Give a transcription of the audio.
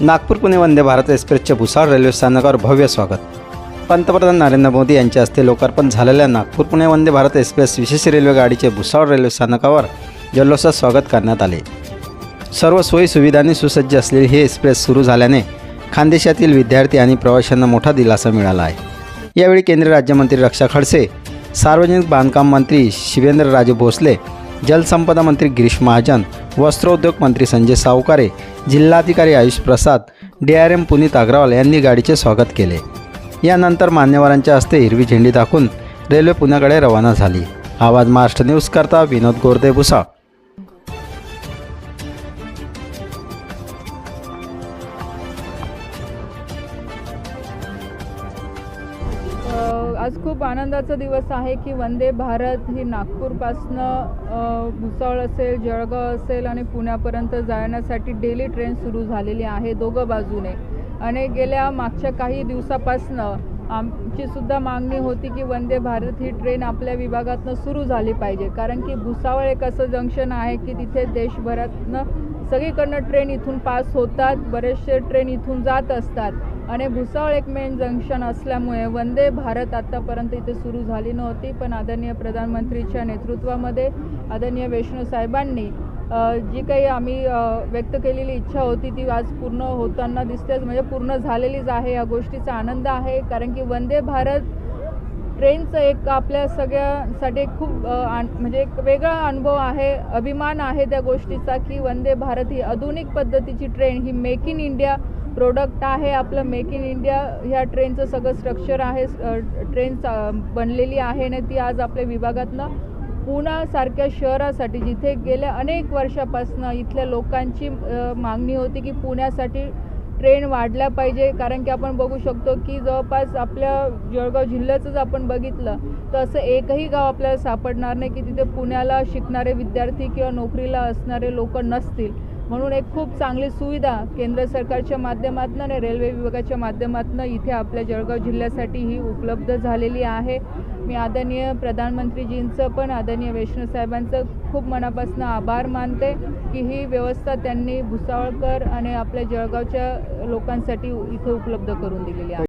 नागपूर पुणे वंदे भारत एक्सप्रेसच्या भुसाळ रेल्वे स्थानकावर भव्य स्वागत. पंतप्रधान नरेंद्र मोदी यांच्या हस्ते लोकार्पण झालेल्या नागपूर पुणे वंदे भारत एक्सप्रेस विशेष रेल्वे गाडीचे भुसावळ रेल्वे स्थानकावर जल्लोषात स्वागत करण्यात आले. सर्व सोयी सुविधांनी सुसज्ज असलेली ही एक्सप्रेस सुरू झाल्याने खानदेशातील विद्यार्थी आणि प्रवाशांना मोठा दिलासा मिळाला आहे. यावेळी केंद्रीय राज्यमंत्री रक्षा खडसे सार्वजनिक बांधकाम मंत्री शिवेंद्रराजे भोसले जलसंपदा मंत्री गिरीश महाजन वस्त्रोद्योग मंत्री संजय सावकारे जिल्हाधिकारी Ayush Prasad D R M Puneet Agarwal यांनी गाडीचे स्वागत केले. यानंतर मान्यवरांच्या हस्ते हिरवी झेंडी दाखवून रेल्वे पुण्याकडे रवाना झाली. आवाज महाराष्ट्र न्यूज करता विनोद गोरदे भुसाळ आज खूप आनंदाचा दिवस आहे की वंदे भारत ही नागपूरपासनं भुसावळ असेल जळगाव असेल आणि पुण्यापर्यंत जाण्यासाठी डेली ट्रेन सुरू झालेली आहे दोघं बाजूने. आणि गेल्या मागच्या काही दिवसापासनं आमची सुद्धा मागणी होती की वंदे भारत ही ट्रेन आपल्या विभागातनं सुरू झाली पाहिजे. कारण की भुसावळ एक असं जंक्शन आहे की तिथे देशभरातनं सगळीकडनं ट्रेन इथून पास होतात बरेचसे ट्रेन इथून जात असतात. आणि भुसावळ एक मेन जंक्शन असल्यामुळे वंदे भारत आत्तापर्यंत इथे सुरू झाली नव्हती पण आदरणीय प्रधानमंत्रीच्या नेतृत्वामध्ये आदरणीय वैष्णव साहेबांनी जी काही आम्ही व्यक्त केलेली इच्छा होती ती आज पूर्ण होताना दिसतेच म्हणजे पूर्ण झालेलीच आहे या गोष्टीचा आनंद आहे कारण की वंदे भारत ट्रेनचं एक आपल्या सगळ्यासाठी खूप आन- म्हणजे एक वेगळा अनुभव आहे अभिमान आहे त्या गोष्टीचा की वंदे भारत ही आधुनिक पद्धतीची ट्रेन ही मेक इन इंडिया प्रोडक्ट आहे आपलं मेक इन इंडिया ह्या ट्रेनचं सगळं स्ट्रक्चर आहे ट्रेन चा- बनलेली आहे आणि ती आज आपल्या विभागातनं पुण्यासारख्या शहरासाठी जिथे गेल्या अनेक वर्षापासनं इथल्या लोकांची मागणी होती की पुण्यासाठी ट्रेन वाढल्या पाहिजे. कारण की आपण बघू शकतो की जवळपास आपल्या जळगाव जिल्ह्याचंच आपण बघितलं तर असं एकही गाव आपल्याला सापडणार नाही की तिथे पुण्याला शिकणारे विद्यार्थी किंवा नोकरीला असणारे लोक नसतील. म्हणून एक खूप चांगली सुविधा केंद्र सरकारच्या माध्यमातून आणि रेल्वे विभागाच्या माध्यमातून इथे आपल्या जळगाव जिल्ह्यासाठी ही उपलब्ध झालेली आहे. मी आदरणीय प्रधानमंत्रीजींचं पण आदरणीय वैष्णव साहेबांचं खूप मनापासून आभार मानते की ही व्यवस्था त्यांनी भुसावळकर आणि आपल्या जळगावच्या लोकांसाठी इथे उपलब्ध करून दिलेली आहे.